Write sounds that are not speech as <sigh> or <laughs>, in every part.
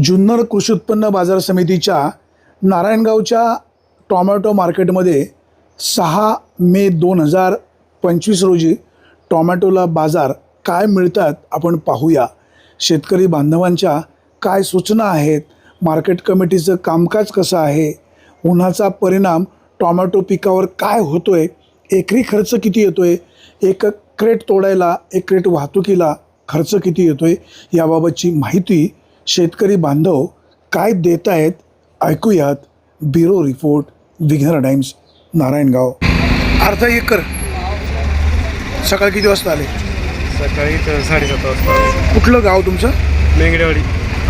जुन्नर कृषी उत्पन्न बाजार समितीच्या नारायणगावच्या टॉमॅटो मार्केटमध्ये सहा मे दोन हजार पंचवीस रोजी टॉमॅटोला बाजार काय मिळतात आपण पाहूया. शेतकरी बांधवांच्या काय सूचना आहेत? मार्केट कमिटीचं कामकाज कसं आहे? उन्हाचा परिणाम टॉमॅटो पिकावर काय होतो आहे एकरी खर्च किती येतो आहे एक क्रेट तोडायला एक क्रेट वाहतुकीला खर्च किती येतो आहे याबाबतची माहिती शेतकरी बांधव काय देत आहेत ऐकूयात. Bureau report Vighnar Times Narayangaon. अर्धा एकर. सकाळी किती वाजता आले? सकाळी तर साडेसात वाजता कुठलं गाव तुमचं? मेंगडेवाडी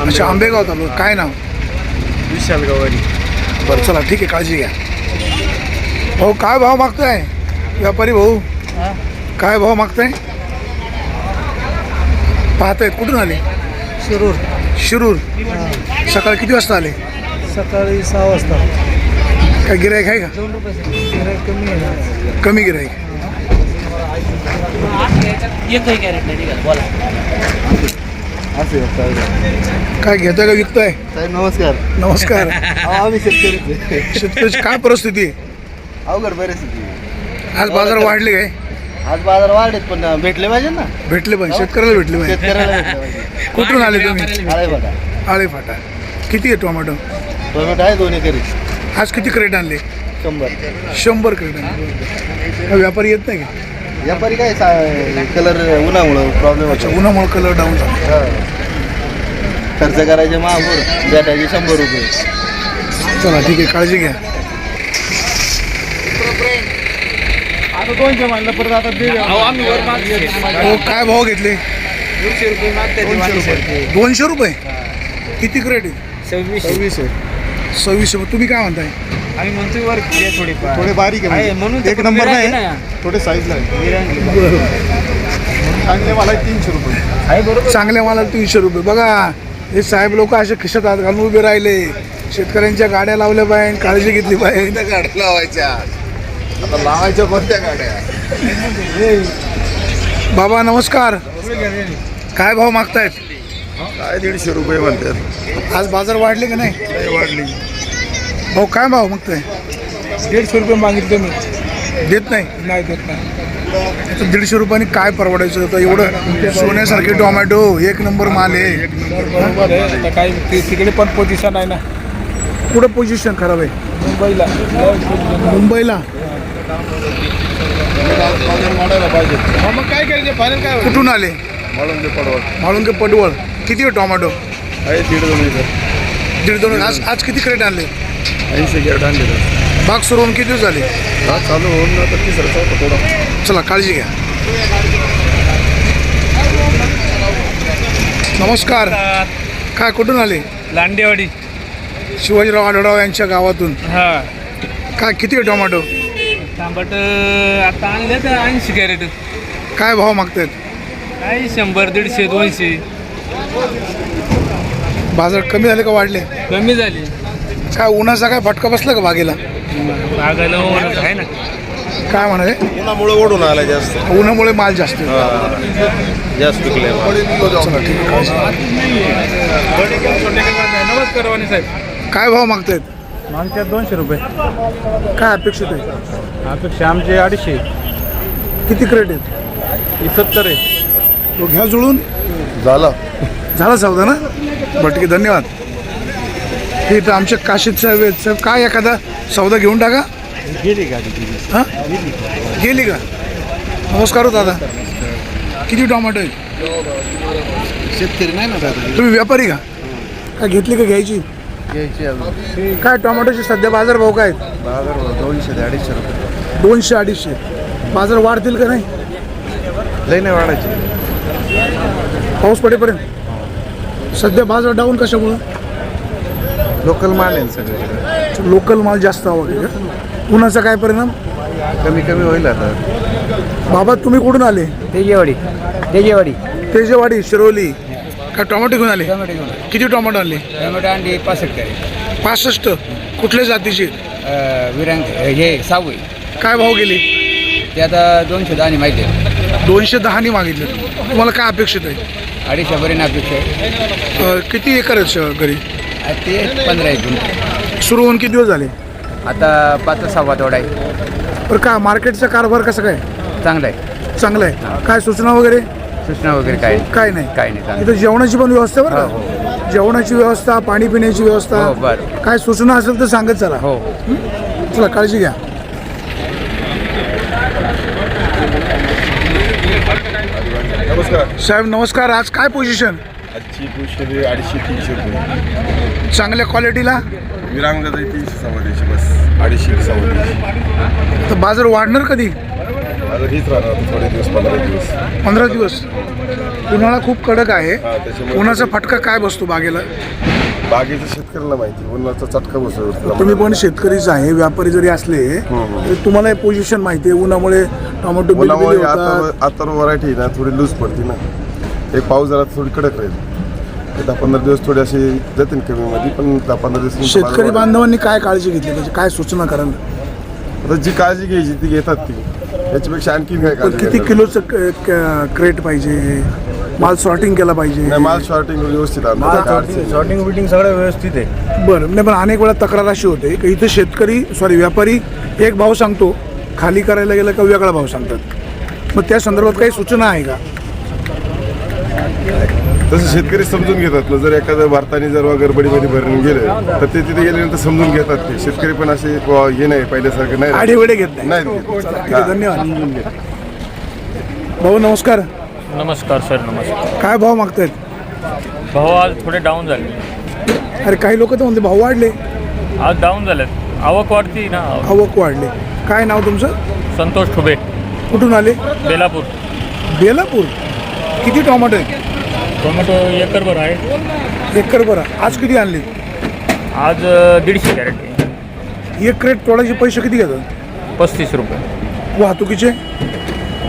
अच्छा आंबेगाव. तालुका. काय नाव? विशाल गवारी बरं चला ठीक आहे काळजी घ्या. भाऊ काय भाव मागताय? व्यापारी भाऊ? काय भाव मागताय? पाहतायत कुठून आले? शिरूर. शिरूर? सकाळी किती वाजता आले? सकाळी सहा वाजता. काय गिरायक आहे का? दोन रुपये गिऱ्हाईक कमी आहे. कमी गिरायक काय घेताय का? विकताय? साहेब नमस्कार. नमस्कार. आम्ही शेतकरीच शेतकऱ्याची काय परिस्थिती आहे? अवघड परिस्थिती आज बाजार वाढले काय? आज बाजार वाढलेत पण भेटले पाहिजे ना. भेटले पाहिजे शेतकऱ्याला भेटले पाहिजे. शेतकऱ्याला भेटले पाहिजे. <laughs> कुठून आले तुम्ही? आळे बघा आळे फाटा. किती आहे टोमॅटो? टोमॅटो आहे दोन्ही करी आज किती क्रेट आणले? शंभर. शंभर क्रेट आणले. व्यापारी येत नाही का? व्यापारी काय कलर उन्हामुळं प्रॉब्लेम अच्छा होतो उन्हामुळे कलर डाऊन झाला. हा. खर्च करायचे महापूर भेटायचे शंभर रुपये. चला ठीक आहे काळजी घ्या. आता दोनशे म्हणलं परत आता दीड हो काय भाव घेतले? दोनशे रुपये किती क्रेट आहे सव्वीस सव्वीसशे. रुपये. तुम्ही काय म्हणताय? आम्ही म्हणतोय वर घे थोडी थोडे बारीक आहे, आहे म्हणून म्हणजे. एक नंबर नाही आहे. ना. थोडे साईजला आहे. चांगले मला तीनशे रुपये. आहे बरोबर. चांगल्या माला तीनशे रुपये. बघा हे साहेब लोक असे खिशात हात घालून उभे राहिले. शेतकऱ्यांच्या गाड्या लावल्या पाहिजे काळजी घेतली पाहिजे गाड्या लावायच्या? आता लावायच्या कोणत्या गाड्या. बाबा नमस्कार. काय भाव मागतायत? काय दीडशे रुपये म्हणतात. आज बाजार वाढले का नाही? वाढली. भाऊ काय भाव मागताय? दीडशे रुपये मागितले मी. देत नाही? नाही देत नाही. दीडशे रुपयाने काय परवडायचं? होतं एवढं सोन्यासारखे टोमॅटो एक नंबर माल आहे. बरोबर आहे. आता काही ति- तिकडे पण पोझिशन आहे ना. कुठं पोझिशन खराब आहे? मुंबईला. मुंबईला? वाढायला पाहिजे मग काय करायचं? फायनल काय कुठून आले? म्हणून ते पडवळ. म्हाळुंगे पडवळ. किती आहे टोमॅटो? आहे दीड दोन दीड दोन. आज आज किती क्रेट आणले? ऐंशी कॅरेट आणले. बाग सुरू होऊन किती दिवस झाले? हा चालू होऊन तिसरं चौथा थोडा. चला काळजी घ्या. नमस्कार. काय कुठून आले? लांडेवाडी. शिवाजीराव आढळराव यांच्या गावातून. हा. काय किती आहे टोमॅटो? तांबट आता आणले तर ऐंशी कॅरेट. काय भाव मागतायत? काय शंभर दीडशे दोनशे. बाजार कमी झाले का वाढले? कमी झाली. काय उन्हाचा काय फटका बसला का बागेला? बागायला आहे ना. काय म्हणाले उन्हामुळे ओढून आला जास्त. उन्हामुळे माल जास्त आहे. जास्त पिकले चला ठीक आहे काळजी घ्या. नमस्कार वाणी साहेब. काय भाव मागतायत? आमच्या दोनशे रुपये. काय अपेक्षित आहे? अपेक्षा आमचे अडीचशे. किती क्रेट आहेत? ही सत्तर आहे. तो घ्या जुळून. झालं. झाला सौदा ना? बरं ठीक आहे धन्यवाद. हे इथं आमच्या काशीद साहेब आहेत. साहेब काय एखादा सौदा घेऊन टाका? गेली गाडी हां? गेली का? नमस्कार हो दादा. किती टोमॅटो आहेत? शेतकरी नाही ना दादा. तुम्ही व्यापारी का? काय घेतली का घ्यायची? घ्यायची अजून. काय टोमॅटोचे सध्या बाजार भाव काय आहेत? बाजार दोनशे ते अडीचशे रुपये. दोनशे अडीचशे. बाजार वाढतील का नाही? लई नाही वाढायचे. पाऊस पडेपर्यंत? सध्या बाजार डाऊन कशामुळं? लोकल माल आहे सगळे लोकल माल जास्त आवड आहे का? उन्हाचा काय परिणाम? कमी कमी होईल आता. बाबा तुम्ही कुठून आले? तेजेवाडी तेजेवाडी. तेजेवाडी शिरोली. काय टोमॅटो घेऊन आले? टोमॅटो घेऊन किती टोमॅटो आणले? टोमॅटो अंडी पासष्ट कॅरेट. पासष्ट? कुठल्या जातीचे? विरांग हे सावई. काय भाव गेले? ते आता दोनशे दहानी माहिती आहे दोनशे दहानी मागितले. तुम्हाला काय अपेक्षित आहे? अडीचशेपर्यंत अपेक्षा आहे. अ, किती एकर आहेत श- घरी? ते पंधरा आहे सुरू होऊन किती दिवस झाले? आता पाच सव्वा तोडा आहे. बरं का मार्केटचा कारभार कसं काय? चांगला आहे. चांगला आहे. काय सूचना वगैरे? सूचना वगैरे काय? काय नाही. काय नाही चांगलं इथं जेवणाची पण व्यवस्था बरं हो, का? जेवणाची व्यवस्था पाणी पिण्याची हो व्यवस्था बरं. काय सूचना असेल तर सांगत चला. हो. चला काळजी घ्या. नमस्कार. साहेब नमस्कार. आज काय पोझिशन आजची अडीचशे तीनशे रुपये. चांगल्या क्वालिटीला विरांगदा जाईल तीनशे सव्वा बस. अडीचशे ते सव्वा तर बाजार वाढणार कधी? आता हीच राहणार आता थोडे दिवस पंधरा दिवस. पंधरा दिवस? उन्हाळा खूप कडक आहे. हा त्याच्यामुळे उन्हाचा फटका काय बसतो बागेला? बागेच्या शेतकऱ्याला माहिती उन्हाचा चटका बसतो तुम्ही पण शेतकरीच आहे व्यापारी जरी असले तरी तुम्हाला हे पोझिशन माहिती आहे उन्हामुळे टोमॅटो होतात. आता आता व्हरायटी ना थोडी लूज पडते ना. एक पाऊस जरा थोडी कडक राहील. ते दहा पंधरा दिवस थोडी अशी जातील कमी मध्ये पण दहा पंधरा दिवस शेतकरी बांधवांनी काय काळजी घेतली? त्याची काय सूचना कराल? आता जी काळजी घ्यायची ती घेतात ती. याच्यापेक्षा आणखी काय पण काळजी किती? किलोचं क- क- क्रेट पाहिजे माल सॉर्टिंग केला पाहिजे नाही माल शॉर्टिंग व्यवस्थित. शॉर्टिंग बिटिंग सगळं व्यवस्थित आहे बरं नाही पण अनेक वेळा तक्रार अशी होते की इथं शेतकरी सॉरी व्यापारी एक भाव सांगतो खाली करायला गेलं का वेगळा भाव सांगतात मग त्या संदर्भात काही सूचना आहे का तसं शेतकरी समजून घेतात ना. जर एखाद्या भारताने जर गडबडीमध्ये भरून गेले तर ते तिथे गेल्यानंतर समजून घेतात ते. शेतकरी पण असे हे नाही पहिल्यासारखं नाही. आढे वेळे घेत. नाही ठीक आहे धन्यवाद. भाऊ नमस्कार. नमस्कार सर नमस्कार. काय भाव मागतायत? भाऊ आज थोडे डाऊन झाले. अरे काही लोक तर म्हणते भाव वाढले. आज डाऊन झालेत. आवक वाढती ना. आवक वाढले. काय नाव तुमचं? संतोष ठुबे. कुठून आले? बेलापूर. बेलापूर. किती टोमॅटो आहेत टोमॅटो एकरभर आहे. एकर बरं आज किती आणले? आज अ, दीडशे कॅरेट आहे. एक क्रेट तोडायचे पैसे किती घेतात? पस्तीस रुपये. वाहतुकीचे?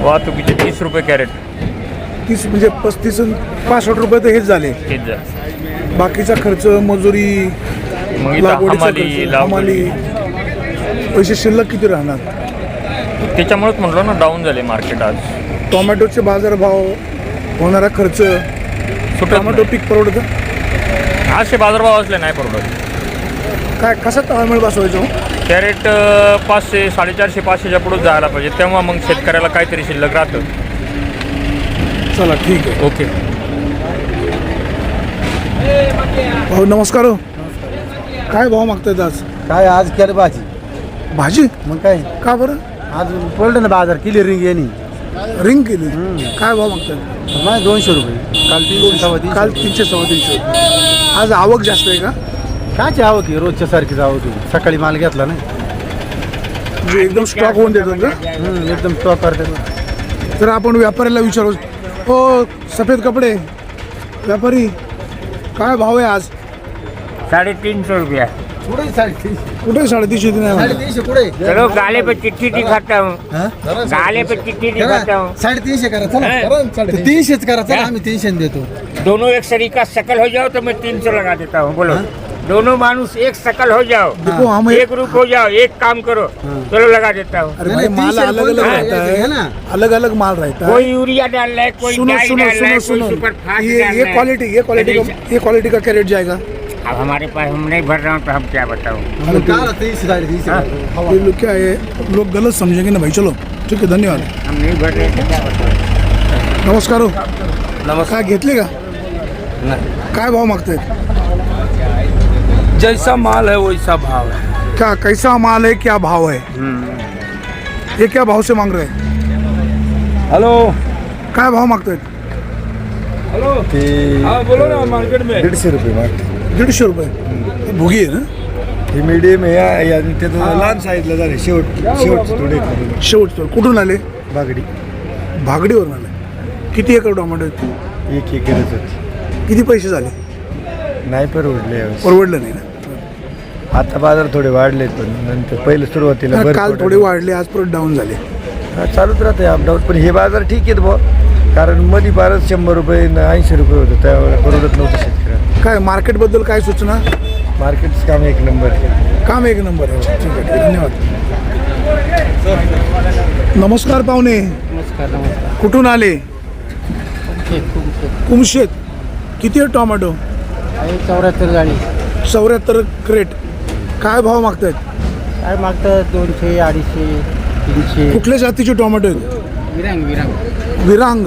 वाहतुकीचे तीस रुपये कॅरेट. तीस म्हणजे पस्तीस पासष्ट रुपये तर हेच झाले. हेच जा बाकीचा खर्च मजुरी मग इथं लागवडीचा हमाली खर्च, लावणी हमाली. पैसे शिल्लक किती राहणार? त्याच्यामुळेच म्हटलं ना डाऊन झाले मार्केट आज. टोमॅटोचे बाजारभाव होणारा खर्च टोमॅटो पीक परवडतं. असे बाजारभाव असले नाही परवडत. काय कसा ताळमेळ बसवायचो? कॅरेट अ, पाचशे साडेचारशे पाचशेच्या पुढे जायला पाहिजे. तेव्हा मग शेतकऱ्याला काहीतरी शिल्लक राहतं. चला ठीक आहे. ओके. भाऊ नमस्कार हो. काय भाव मागतायत आज? काय आज केलं भाजी? भाजी? मग काय? का बरं? आज पडलं ना बाजार किली रिंग येणी रिंग केली. काय भाव मागतायत नाही दोनशे रुपये. काल तीनशे सव्वा तीनशे. काल तीनशे सव्वा तीनशे. आज आवक जास्त आहे का? कायची आवक आहे? रोजच्या सारखीच आवक आहे. सकाळी माल घेतला नाही. म्हणजे एकदम स्टॉक होऊन देतात का? हम्म, एकदम स्टॉक करते तर आपण व्यापाऱ्याला विचारू. हो सफेद कपडे. व्यापारी काय भाव आहे आज? साढ़े रुपया. पुढे साडेतीनशे. कुठे साडेतीनशे पुढे चलो गाले पे चिट्ठी दिखाता हूँ. गाले पे चिट्ठी दिखाता हूँ. साडेतीनशे करा चला हैं? करा ना साडेतीनशे. तीनशेच करा चला आम्ही तीनशे देतो. दोनों एक सरीका शकल हो जाओ तो मैं तीन सौ लगा देता हूँ बोलो. दोनों मानुस एक शकल हो जाओ. देखो हम एक रूप हो जाओ एक काम करो चलो लगा देता हूँ. अरे नाही, भाई माल तीनशे अलग अलग रुपये रहता है ना? अलग अलग माल रहता है। कोई यूरिया डाल रहा है कोई सुनो डाई सुनो डाल रहा है सुनो कोई सुनो। सुपर फास्ट ये डाल ये रहा है। क्वालिटी ये क्वालिटी का ये क्वालिटी का कैरेट जाएगा? अब हमारे पास हम नहीं भर रहा हूँ तो हम क्या बताऊँ? करा. ये लोग क्या है? लोग गलत समझेंगे ना भाई चलो ठीक है धन्यवाद। हम नहीं भर रहे तो क्या बताऊँ? नमस्कार नमस्कार। घेतले का? काय भाव मागतायत जैसा माल है वैसा भाव है। क्या कैसा माल है क्या भाव है? ये क्या भाव से मांग रहे हैं? हॅलो। काय भाव मागतायत बोलो ना मार्केट में। दीडशे रुपये मागते। दीडशे रुपये. भुगी आहे ना? ही मीडियम आहे या- त्याचं लहान साईजला झाले. शेवट शेवटचे थोडे शेवट कुठून आले? बागडी. भागडीवरून आले. किती एकर टोमॅटो आहेत? एक एक गरज होती किती पैसे झाले? नाही परवडले यावेळेस. परवडलं नाही ना? आता बाजार थोडे वाढले पण नंतर पहिले सुरुवातीला हा, काल. थोडे वाढले आज परत डाऊन झाले. हा, चालूच राहते अपडाऊन पण हे बाजार ठीक आहेत बुवा. कारण मध्ये बाराच शंभर रुपये ऐंशी रुपये होतं त्यावेळेला परवडत नव्हतं काय मार्केटबद्दल काय सूचना? मार्केटचं काम एक नंबर काम एक नंबर आहे. ठीक आहे. धन्यवाद. नमस्कार पाहुणे. नमस्कार नमस्कार. कुठून आले? खूप खूप कुमशेत. किती आहे टोमॅटो? आहे चौऱ्याहत्तर गाडी. चौऱ्याहत्तर क्रेट काय भाव मागतायत? काय मागतं दोनशे अडीचशे तीनशे. कुठल्या जातीचे टोमॅटो आहेत? विरांग विरांग. विरांग.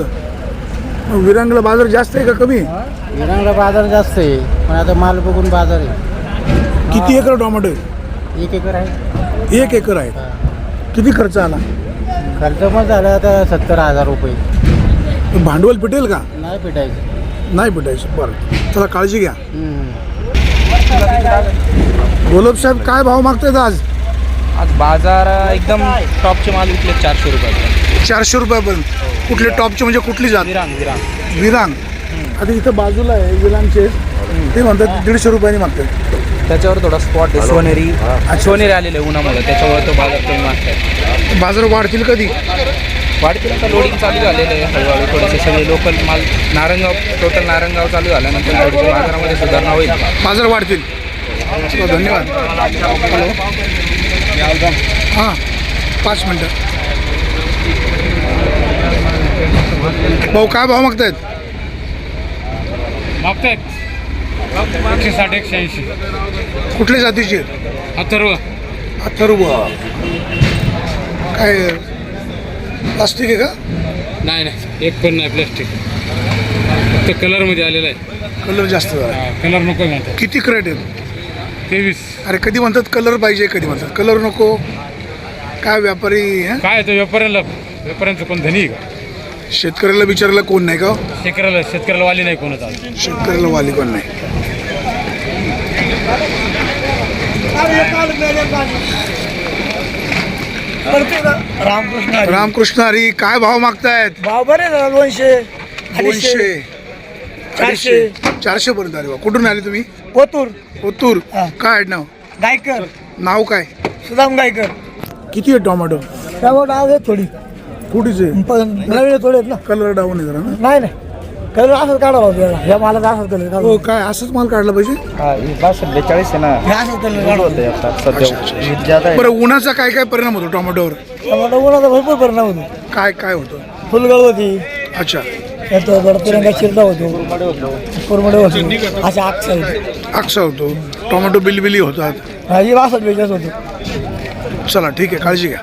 विरांगला बाजार जास्त आहे का कमी विरांगला बाजार जास्त आहे पण आता माल बघून बाजार आहे. किती एकर टोमॅटो आहे? एक एकर आहे. एक एकर आहे. किती खर्च आला? खर्च मग झाला आता सत्तर हजार रुपये. भांडवल पिटेल का? नाही भेटायचं नाही भेटायचं बरं. चला काळजी घ्या. हम्म. गोलब साहेब काय भाव मागतायत आज? आज बाजार एकदम टॉपचे माल विकले चारशे रुपये चारशे रुपयापर्यंत. कुठले टॉपचे म्हणजे कुठली जात? विरांग विरांग. विरांग. आता इथं बाजूला आहे विरांगचे. ते म्हणतात दीडशे रुपयांनी मागतात. त्याच्यावर थोडा स्पॉट आहे सोनेरी. सोनेरी आलेले आहे उन्हामुळे त्याच्यावर तो बाजार कमी मागतात बाजार वाढतील कधी? वाढतील आता लोडिंग चालू झालेलं आहे हळूहळू थोडेसे सगळे लोकल माल नारंगाव टोटल नारंगाव चालू झाल्यानंतर बाजारामध्ये सुधारणा होईल. बाजार वाढतील. चला, धन्यवाद. हां पाच मिनटं. भाऊ काय भाव मागतायत? मागतायत. एकशे साठ एकशे ऐंशी. कुठल्या जातीचे? अथर्व. अथर्व. काय प्लास्टिक आहे का? नाही नाही. एक पण नाही प्लास्टिक फक्त कलरमध्ये आलेलं आहे. कलर जास्त झाला. कलर नको किती क्रेट आहेत? तेवीस. अरे कधी म्हणतात कलर पाहिजे कधी म्हणतात. कलर नको. काय व्यापारी हं? काय तो व्यापाऱ्याला व्यापाऱ्यांचं कोण धनी आहे का? शेतकऱ्याला विचारायला कोण नाही का? शेतकऱ्याला शेतकऱ्याला वाली नाही कोणच शेतकऱ्याला वाली कोण नाही. रामकृष्ण रामकृष्ण हरी काय भाव मागतायत? भाव बरे दोनशे. दोनशे. चारशे. चारशे पर्यंत अरे वा कुठून आले तुम्ही? ओतूर ओतूर हा. काय आहे नाव गायकर. नाव काय? सुदाम गायकर. किती आहे टोमॅटो? त्यामुळे डाव आहे थोडी. कुठीचे? पण नवीन थोडे आहेत ना. कलर डाऊन आहे जरा ना. नाही नाही. कलर असंच काढावा आपल्याला. ह्या मालाचा असंच कलर हो काढावा काय? असंच माल काढला पाहिजे? बेचाळीस आहे ना. हे असंच कलर काढावा. आता सध्या. ज्यादा आहे. बरं उन्हाचा काय काय परिणाम होतो टोमॅटोवर? टमाटर उन्हाचा भरपूर परिणाम होतो. काय काय होतं? फुलगळ होती अच्छा. येतो तिरंगा चिरडा होतो. कोरमडे होतो. अशा आक्षे होते अक्सा होतो. टोमॅटो बिलबिली होतात. ही वासत बेचाळीस होतो. चला ठीक आहे काळजी घ्या.